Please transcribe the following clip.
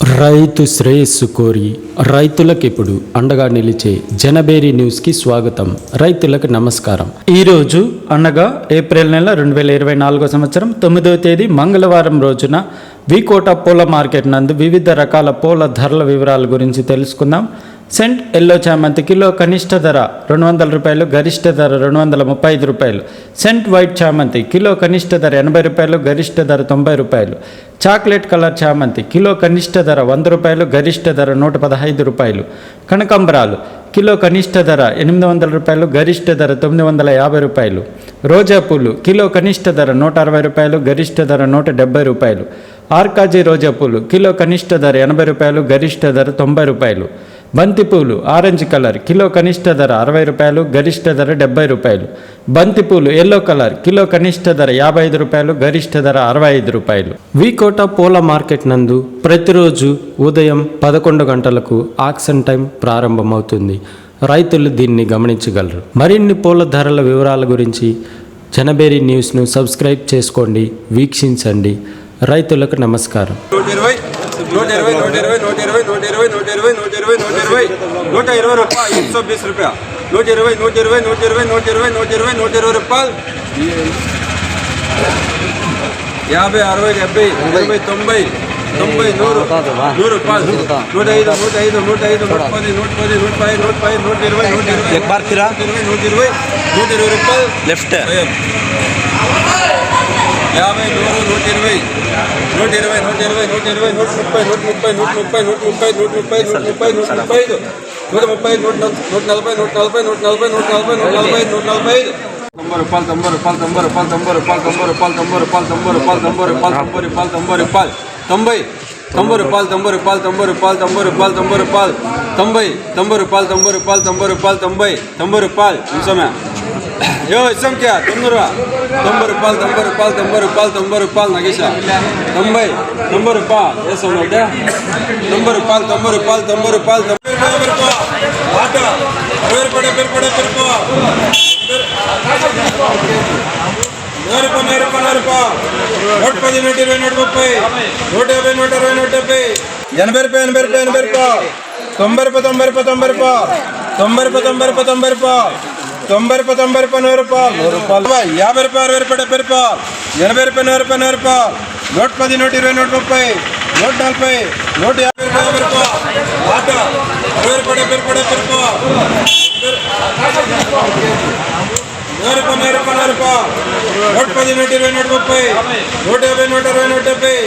రైతు శ్రేయస్సు కోరి రైతులకు ఇప్పుడు అండగా నిలిచే జనబేరి న్యూస్కి స్వాగతం. రైతులకు నమస్కారం. ఈరోజు అనగా ఏప్రిల్ నెల రెండు వేల ఇరవై నాలుగో సంవత్సరం తొమ్మిదవ తేదీ మంగళవారం రోజున వికోట పూల మార్కెట్ నందు వివిధ రకాల పూల ధరల వివరాల గురించి తెలుసుకుందాం. సెంట్ ఎల్లో చామంతి కిలో కనిష్ట ధర రెండు వందల రూపాయలు గరిష్ట ధర రెండు వందల ముప్పై ఐదు రూపాయలు. సెంట్ వైట్ చామంతి కిలో కనిష్ట ధర ఎనభై రూపాయలు గరిష్ట ధర తొంభై రూపాయలు. చాక్లెట్ కలర్ చామంతి కిలో కనిష్ట ధర వంద రూపాయలు గరిష్ట ధర నూట పదహైదు రూపాయలు. కనకాంబరాలు కిలో కనిష్ట ధర ఎనిమిది వందల రూపాయలు గరిష్ట ధర తొమ్మిది వందల యాభై రూపాయలు. రోజా పూలు కిలో కనిష్ట ధర నూట అరవై రూపాయలు గరిష్ట ధర నూట డెబ్బై రూపాయలు. ఆర్కాజీ రోజా పూలు కిలో కనిష్ట ధర ఎనభై రూపాయలు గరిష్ట ధర తొంభై రూపాయలు. బంతిపూలు ఆరెంజ్ కలర్ కిలో కనిష్ట ధర అరవై రూపాయలు గరిష్ట ధర డెబ్బై రూపాయలు. బంతిపూలు ఎల్లో కలర్ కిలో కనిష్ట ధర యాభై ఐదు రూపాయలు గరిష్ట ధర అరవై ఐదు రూపాయలు. వీకోట పూల మార్కెట్ నందు ప్రతిరోజు ఉదయం పదకొండు గంటలకు ఆక్షన్ టైం ప్రారంభమవుతుంది. రైతులు దీన్ని గమనించగలరు. మరిన్ని పూల ధరల వివరాల గురించి జనబేరి న్యూస్ను సబ్స్క్రైబ్ చేసుకోండి వీక్షించండి. రైతులకు నమస్కారం. నూట ఇరవై నూట ఇరవై నూట ఇరవై నూట ఇరవై నూట ఇరవై నూట ఇరవై నూట ఇరవై నూట ఇరవై రూపాయ ఎక్ సో బీస్ రూపాయ నూట ఇరవై నూట ఇరవై నూట ఇరవై నూట ఇరవై నూట ఇరవై నూట ఇరవై రూపాయలు యాభై అరవై డెబ్బై ఎనభై తొంభై తొంభై నూరు నూరు రూపాయలు నూట ఐదు నూట ఐదు నూట ఐదు నూట పది నూట పది నూట పది నూట పది నూట ఇరవై నూట ఇరవై నూట ఇరవై నూట ఇరవై నూట ఇరవై రూపాయలు లెఫ్ట్ యాభై నూరు నూట ఇరవై నూట ఇరవై నూట ఇరవై నూట ఇరవై నూట ముప్పై నూట ముప్పై నూట ముప్పై నూట ముప్పై నూట ముప్పై నూట ముప్పై నూట ముప్పై ఐదు నూట ముప్పై నూట నల- నూట నలభై నూట నలభై నూట నలభై నూట నలభై నూట నలభై నూట నలభై ఐదు తొంభై రూపాయలు తొంభై రూపాయలు తొంభై రూపాయలు తొంభై రూపాయలు తొంభై రూపాయలు తొంభై రూపాయలు తొంభై రూపాయలు తొంభై రూపాయలు తొంభై రూపాయలు తొంభై రూపాయలు తొంభై తొంభై రూపాయలు తొంభై రూపాయలు తొంభై రూపాయలు తొంభై రూపాయలు తొంభై రూపాయలు తొంభై తొంభై రూపాయలు తొంభై రూపాయలు తొంభై రూపాయలు తొంభై తొంభై రూపాయలు నిమిషమే ಯೋ ಸಂಖ್ಯೆ ತೊಂಬರು ಪಾಲ್ ರೂಪಾಯಿ ತೊಂಬೈ ರೂಪಾಯಿ ತೊಂಬೈ ರೂಪಾಯಿ ತೊಂಬೈ ರೂಪಾಯಿ ನಗೇಶ. ತೊಂಬೈ ತೊಂಬೈ ರೂಪಾಯಿ ಎಸ್ ಅವನಿಗೆ ತೊಂಬೈ ರೂಪಾಯಿ ತೊಂಬೈ ರೂಪಾಯಿ ತೊಂಬೈ ರೂಪಾಯಿ ತೊಂಬೈ ರೂಪಾಯಿ ಬೇರ್ಪಡೆ ಬೇರ್ಪಡೆ ನೂರು ರೂಪಾಯಿ ನೂರು ರೂಪಾಯಿ ನೂರು ರೂಪಾಯಿ. ನೂಟ ಪದಿ ನೂಟ ಇರವೈ ನೂಟ ಮುಪ್ಪೈ ನೂಟ యాభై నూట ఇరవై నూట డెబ్బై తొంభై తొంభై తొంభై తొంభై తొంభై తొంభై తొంభై రూపాయలు తొంభై రూపాయలు నూరు రూపాయలు నూరు రూపాయలు యాభై రూపాయలు అరవై రూపాయలు డెబ్బై రూపాయలు ఎనభై రూపాయలు నూరు రూపాయలు నూరు రూపాయలు నూట పది నూట ఇరవై నూట ముప్పై నూట నలభై నూట యాభై రూపాయలు యాభై రూపాయలు ఆట అరవై రూపాయలు డెబ్బై రూపాయలు డెబ్బై రూపాయలు నూరు రూపాయలు నూరు రూపాయలు నూరు రూపాయలు నూట పది నూట ఇరవై నూట ముప్పై నూట యాభై నూట అరవై నూట డెబ్బై